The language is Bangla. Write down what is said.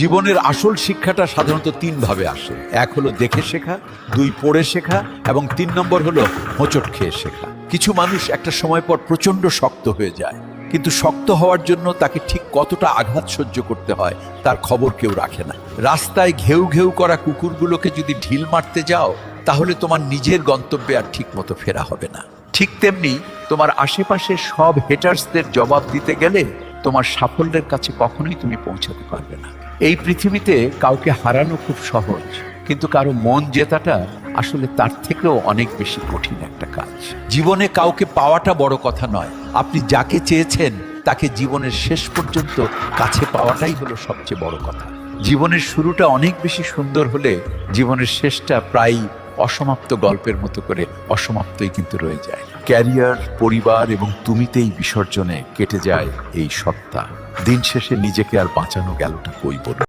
জীবনের আসল শিক্ষাটা সাধারণত তিন ভাবে আসে। এক হলো দেখে শেখা, দুই পড়ে শেখা, এবং তিন নম্বর হলো হোঁচট খেয়ে শেখা। কিছু মানুষ একটা সময় পর প্রচণ্ড শক্ত হয়ে যায়, কিন্তু শক্ত হওয়ার জন্য তাকে ঠিক কতটা আঘাত সহ্য করতে হয়, তার খবর কেউ রাখে না। রাস্তায় ঘেউ ঘেউ করা কুকুরগুলোকে যদি ঢিল মারতে যাও, তাহলে তোমার নিজের গন্তব্যে আর ঠিক মতো ফেরা হবে না। ঠিক তেমনি তোমার আশেপাশে সব হেটার্সদের জবাব দিতে গেলে তোমার সাফল্যের কাছে কখনোই তুমি পৌঁছাতে পারবে না। এই পৃথিবীতে কাউকে হারানো খুব সহজ, কিন্তু কারও মন জেতাটা আসলে তার থেকেও অনেক বেশি কঠিন একটা কাজ। জীবনে কাউকে পাওয়াটা বড় কথা নয়, আপনি যাকে চেয়েছেন তাকে জীবনের শেষ পর্যন্ত কাছে পাওয়াটাই হলো সবচেয়ে বড় কথা। জীবনের শুরুটা অনেক বেশি সুন্দর হলে জীবনের শেষটা প্রায় অসমাপ্ত গল্পের মতো করে অসমাপ্তই কিন্তু রয়ে যায়। ক্যারিয়ার, পরিবার এবং তুমিতেই বিসর্জনে কেটে যায় এই সত্তা। দিন শেষে নিজেকে আর বাঁচানো গেলটা কই বলুন